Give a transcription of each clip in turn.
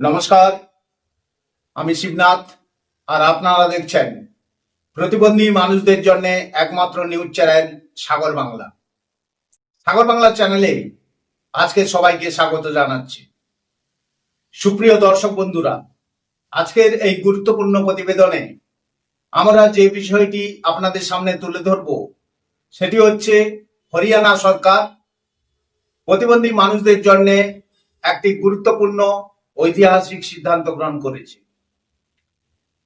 নমস্কার, আমি শিবনাথ, আর আপনারা দেখছেন প্রতিবন্ধী মানুষদের জন্য একমাত্র নিউজ চ্যানেল সাগর বাংলা। সাগর বাংলা চ্যানেলে আজকে সবাইকে স্বাগত জানাচ্ছি। সুপ্রিয় দর্শক বন্ধুরা, আজকের এই গুরুত্বপূর্ণ প্রতিবেদনে আমরা যে বিষয়টি আপনাদের সামনে তুলে ধরব, সেটি হচ্ছে হরিয়ানা সরকার প্রতিবন্ধী মানুষদের জন্য একটি গুরুত্বপূর্ণ ঐতিহাসিক সিদ্ধান্ত গ্রহণ করেছে।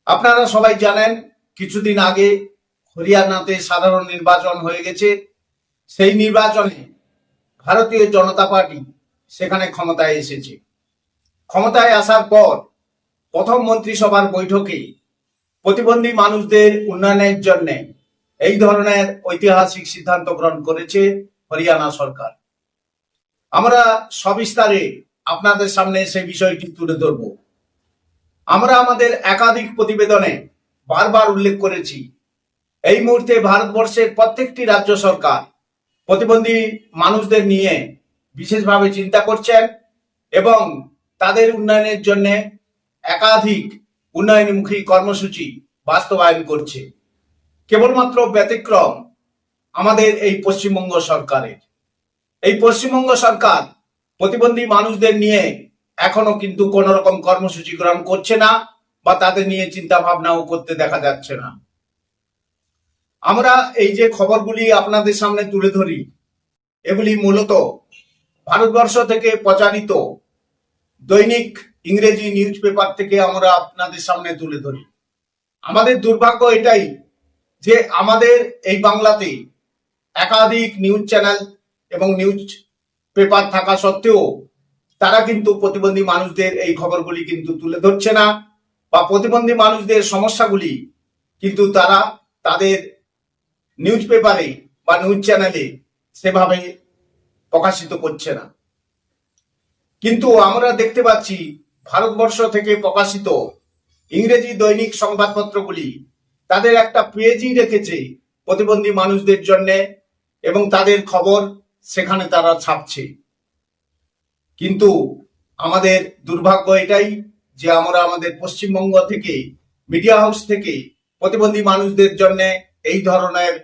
আপনারা সবাই জানেন, কিছুদিন আগে হরিয়ানাতে সাধারণ নির্বাচন হয়ে গেছে। সেই নির্বাচনে ভারতীয় জনতা পার্টি সেখানে ক্ষমতায় এসেছে। ক্ষমতায় আসার পর প্রথম মন্ত্রিসভার বৈঠকে প্রতিবন্ধী মানুষদের উন্নয়নের জন্য এই ধরনের ঐতিহাসিক সিদ্ধান্ত গ্রহণ করেছে হরিয়ানা সরকার। আমরা সবিস্তারে আপনাদের সামনে সেই বিষয়টি তুলে ধরব। আমরা আমাদের একাধিক প্রতিবেদনে বারবার উল্লেখ করেছি, এই মুহূর্তে ভারতবর্ষের প্রত্যেকটি রাজ্য সরকার প্রতিবন্ধী মানুষদের নিয়ে বিশেষভাবে চিন্তা করছেন এবং তাদের উন্নয়নের জন্য একাধিক উন্নয়নমুখী কর্মসূচি বাস্তবায়ন করছে। কেবলমাত্র ব্যতিক্রম আমাদের এই পশ্চিমবঙ্গ সরকারের। এই পশ্চিমবঙ্গ সরকার প্রতিবন্ধী মানুষদের নিয়ে এখনও কিন্তু কোন রকম কর্মসূচি গ্রহণ করছে না বা তাদের নিয়ে চিন্তা ভাবনাও করতে দেখা যাচ্ছে না। আমরা এই যে খবরগুলি আপনাদের সামনে তুলে ধরি, এগুলি মূলত ভারতবর্ষ থেকে প্রচারিত দৈনিক ইংরেজি নিউজ পেপার থেকে আমরা আপনাদের সামনে তুলে ধরি। আমাদের দুর্ভাগ্য এটাই যে আমাদের এই বাংলাতে একাধিক নিউজ চ্যানেল এবং নিউজ পেপার থাকা সত্ত্বেও তারা কিন্তু প্রতিবন্ধী মানুষদের এই খবরগুলি কিন্তু তুলে ধরছে না বা প্রতিবন্ধী মানুষদের সমস্যাগুলি কিন্তু তারা তাদের নিউজ পেপারে বা নিউজ চ্যানেলে সেভাবে প্রকাশিত করছে না। কিন্তু আমরা দেখতে পাচ্ছি ভারতবর্ষ থেকে প্রকাশিত ইংরেজি দৈনিক সংবাদপত্রগুলি তাদের একটা পেজই রেখেছে প্রতিবন্ধী মানুষদের জন্য এবং তাদের খবর সেখানে তারা ছাপছে। কিন্তু আমাদের দুর্ভাগ্য এটাই যে আমরা আমাদের পশ্চিমবঙ্গ থেকে মিডিয়া হাউস থেকে প্রতিবন্ধী মানুষদের জন্য এই ধরনের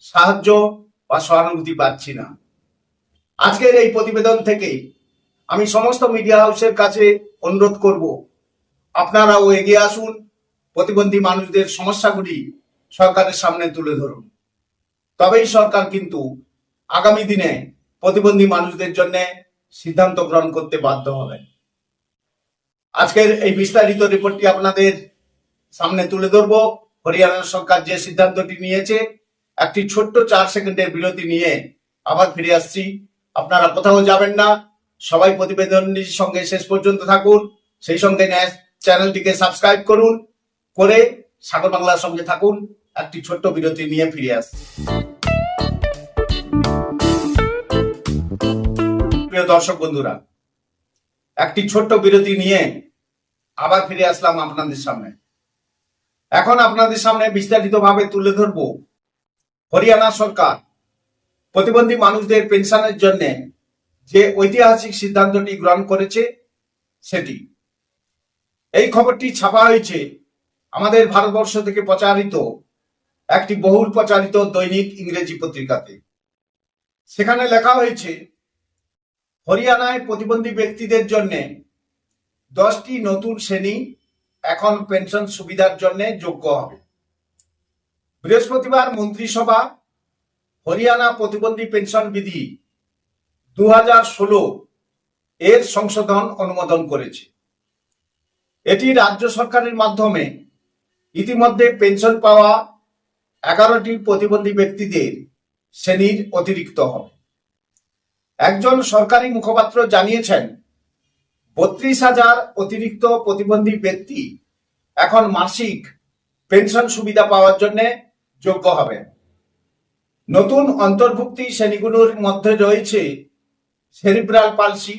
সাহায্য বা সহানুভূতি পাচ্ছি না। আজকের এই প্রতিবেদন থেকে আমি সমস্ত মিডিয়া হাউসের কাছে অনুরোধ করব, আপনারাও এগিয়ে আসুন, প্রতিবন্ধী মানুষদের সমস্যাগুলি সরকারের সামনে তুলে ধরুন। তবেই সরকার কিন্তু আগামী দিনে প্রতিবন্ধী মানুষদের জন্য সিদ্ধান্ত গ্রহণ করতে বাধ্য হবেন। আজকের এই বিস্তারিত রিপোর্টটি আপনাদের সামনে তুলে ধরব। হরিয়ানা সরকার যে সিদ্ধান্তটি নিয়েছে, একটি ছোট্ট চার সেকেন্ডের বিরতি নিয়ে আবার ফিরে আসছি। আপনারা কোথাও যাবেন না, সবাই প্রতিবেদনটির সঙ্গে শেষ পর্যন্ত থাকুন। সেই সঙ্গে চ্যানেলটিকে সাবস্ক্রাইব করুন, করে সাগর বাংলার সঙ্গে থাকুন। একটি ছোট্ট বিরতি নিয়ে ফিরে আসছি। প্রিয় দর্শক বন্ধুরা, একটি ছোট্ট বিরতি নিয়ে আবার ফিরে আসলাম আপনাদের সামনে। এখন আপনাদের সামনে বিস্তারিতভাবে তুলে ধরব হরিয়ানা সরকার, প্রতিবন্ধী মানুষদের পেনশনের জন্য যে ঐতিহাসিক সিদ্ধান্তটি গ্রহণ করেছে সেটি। এই খবরটি ছাপা হয়েছে আমাদের ভারতবর্ষ থেকে প্রচারিত একটি বহুল প্রচারিত দৈনিক ইংরেজি পত্রিকাতে। সেখানে লেখা হয়েছে হরিয়ানায় প্রতিবন্ধী ব্যক্তিদের জন্য দশটি নতুন শ্রেণি এখন পেনশন সুবিধার জন্য যোগ্য হবে। বৃহস্পতিবার মন্ত্রিসভা, হরিয়ানা প্রতিবন্ধী পেনশন বিধি দু হাজার ষোলো এর সংশোধন অনুমোদন করেছে। এটি রাজ্য সরকারের মাধ্যমে ইতিমধ্যে পেনশন পাওয়া এগারোটি প্রতিবন্ধী ব্যক্তিদের শ্রেণির অতিরিক্ত হবে। একজন সরকারি মুখপাত্র জানিয়েছেন, বত্রিশ হাজার অতিরিক্ত প্রতিবন্ধী ব্যক্তি এখন মাসিক পেনশন সুবিধা পাওয়ার জন্য যোগ্য হবে নতুন অন্তর্ভুক্তি শ্রেণীগুলোর মধ্যে রয়েছে সেরিব্রাল পালসি,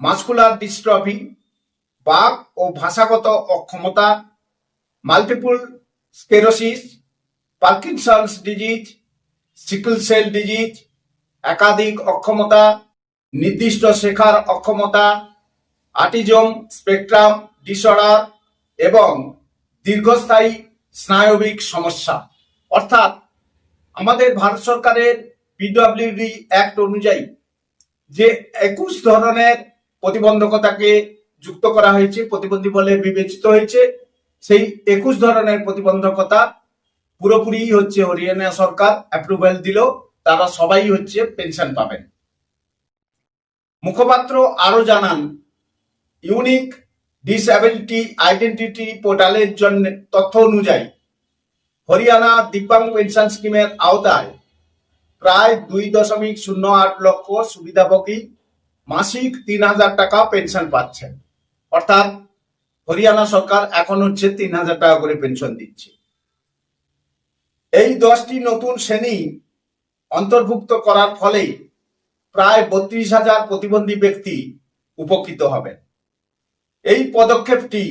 মাস্কুলার ডিস্ট্রফি, বাক ও ভাষাগত অক্ষমতা, multiple sclerosis Parkinson's disease, sickle cell disease একাধিক অক্ষমতা, নির্দিষ্ট শেখার অক্ষমতা, আটিজম, স্পেকট্রাম, ডিসঅর্ডার এবং দীর্ঘস্থায়ী স্নায়বিক সমস্যা। অর্থাৎ আমাদের ভারত সরকারের পিডব্লিউডি অ্যাক্ট অনুযায়ী যে একুশ ধরনের প্রতিবন্ধকতাকে যুক্ত করা হয়েছে, প্রতিবন্ধী বলে বিবেচিত হয়েছে, সেই একুশ ধরনের প্রতিবন্ধকতা পুরোপুরি হচ্ছে হরিয়ানা সরকার অ্যাপ্রুভেল দিল। তারা সবাই হচ্ছে পেনশন পাবেন। মুখপাত্র আরও জানান, ইউনিক ডিসএবিলিটি আইডেন্টিটি পোর্টালের জন্য তথ্য অনুযায়ী হরিয়ানা দিব্যাঙ্গ পেনশন স্কিমের আওতায় প্রায় দুই দশমিক শূন্য আট লক্ষ সুবিধাভোগী মাসিক তিন হাজার টাকা পেনশন পাচ্ছেন। অর্থাৎ হরিয়ানা সরকার এখন হচ্ছে তিন হাজার টাকা করে পেনশন দিচ্ছে। এই দশটি নতুন শ্রেণি অন্তর্ভুক্ত করার ফলে প্রায় বত্রিশ হাজার প্রতিবন্ধী ব্যক্তি উপকৃত হবেন। এই পদক্ষেপটি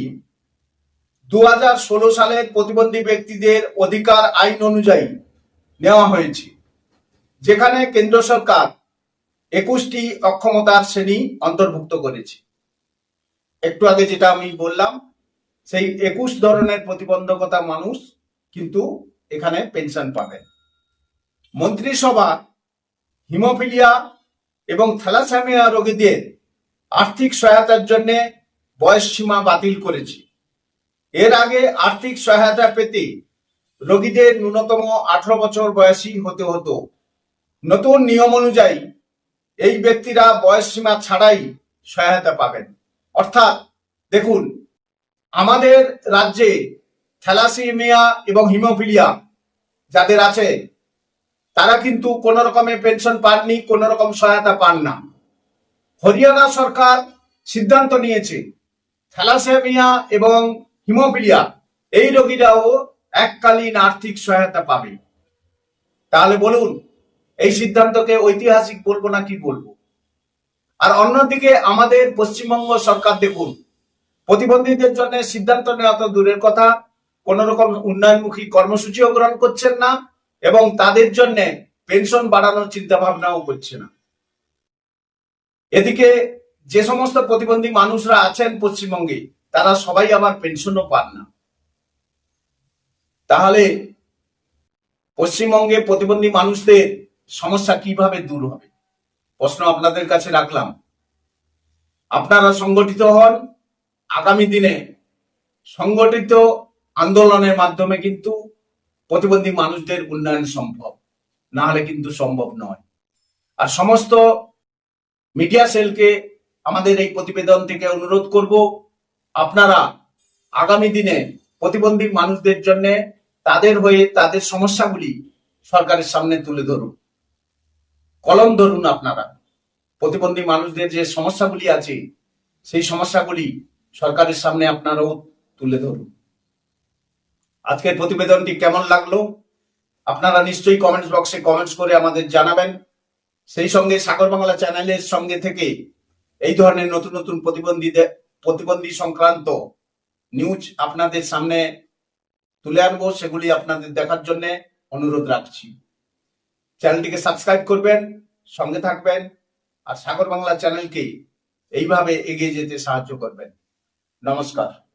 দু হাজার ষোলো সালের প্রতিবন্ধী ব্যক্তিদের অধিকার আইন অনুযায়ী নেওয়া হয়েছে, যেখানে কেন্দ্র সরকার একুশটি অক্ষমতার শ্রেণি অন্তর্ভুক্ত করেছে। একটু আগে যেটা আমি বললাম, সেই একুশ ধরনের প্রতিবন্ধকতা মানুষ কিন্তু এখানে পেনশন পাবেন। মন্ত্রিসভা, হিমোফিলিয়া এবং থ্যালাসেমিয়া রোগীদের আর্থিক সহায়তার জন্য বয়স সীমা বাতিল করেছে। এর আগে আর্থিক সহায়তা পেতে রোগীদের ন্যূনতম আঠারো বছর বয়সী হতে হতো। নতুন নিয়ম অনুযায়ী এই ব্যক্তিরা বয়স সীমা ছাড়াই সহায়তা পাবেন। অর্থাৎ দেখুন, আমাদের রাজ্যে থ্যালাসিমিয়া এবং হিমোফিলিয়া যাদের আছে তারা কিন্তু কোন রকমের পেনশন পাননি, কোন রকম সহায়তা পান না। হরিয়ানা সরকার সিদ্ধান্ত নিয়েছে থ্যালাসেমিয়া এবং হিমোফিলিয়া এই রোগীরাও এককালীন আর্থিক সহায়তা পাবে। তাহলে বলুন, এই সিদ্ধান্তকে ঐতিহাসিক বলব না কি বলব? আর অন্যদিকে আমাদের পশ্চিমবঙ্গ সরকার দেখুন, প্রতিবন্ধীদের জন্য সিদ্ধান্ত নেওয়া তো দূরের কথা, কোন রকম উন্নয়নমুখী কর্মসূচিও গ্রহণ করছেন না এবং তাদের জন্য পেনশন বাড়ানোর চিন্তা ভাবনাও করছে না। এদিকে যে সমস্ত প্রতিবন্ধী মানুষরা আছেন পশ্চিমবঙ্গে, তারা সবাই আবার পেনশনও পান না। তাহলে পশ্চিমবঙ্গে প্রতিবন্ধী মানুষদের সমস্যা কীভাবে দূর হবে? প্রশ্ন আপনাদের কাছে রাখলাম। আপনারা সংগঠিত হন, আগামী দিনে সংগঠিত আন্দোলনের মাধ্যমে কিন্তু প্রতিবন্ধী মানুষদের উন্নয়ন সম্ভব না হলে কিন্তু সম্ভব নয়। আর সমস্ত মিডিয়া সেলকে আমাদের এই প্রতিবেদন থেকে অনুরোধ করব, আপনারা আগামী দিনে প্রতিবন্ধী মানুষদের জন্য তাদের হয়ে তাদের সমস্যাগুলি সরকারের সামনে তুলে ধরুন। কলম ধরুন আপনারা। প্রতিবন্ধী মানুষদের যে সমস্যাগুলি আছে, সেই সমস্যাগুলি সরকারের সামনে আপনারাও তুলে ধরুন। আজকের প্রতিবেদনটি কেমন লাগল? আপনারা নিশ্চয়ই কমেন্টস বক্সে কমেন্টস করে আমাদের জানাবেন। সেই সঙ্গে সাগর বাংলা চ্যানেলের সঙ্গে থেকে এই ধরনের নতুন নতুন প্রতিবন্ধীদের প্রতিবন্ধী সংক্রান্ত নিউজ আপনাদের সামনে তুলে আনব, সেগুলি আপনাদের দেখার জন্য অনুরোধ রাখছি। চ্যানেলটিকে সাবস্ক্রাইব করবেন, সঙ্গে থাকবেন, আর সাগর বাংলা চ্যানেলকে এইভাবে এগিয়ে যেতে সাহায্য করবেন। নমস্কার।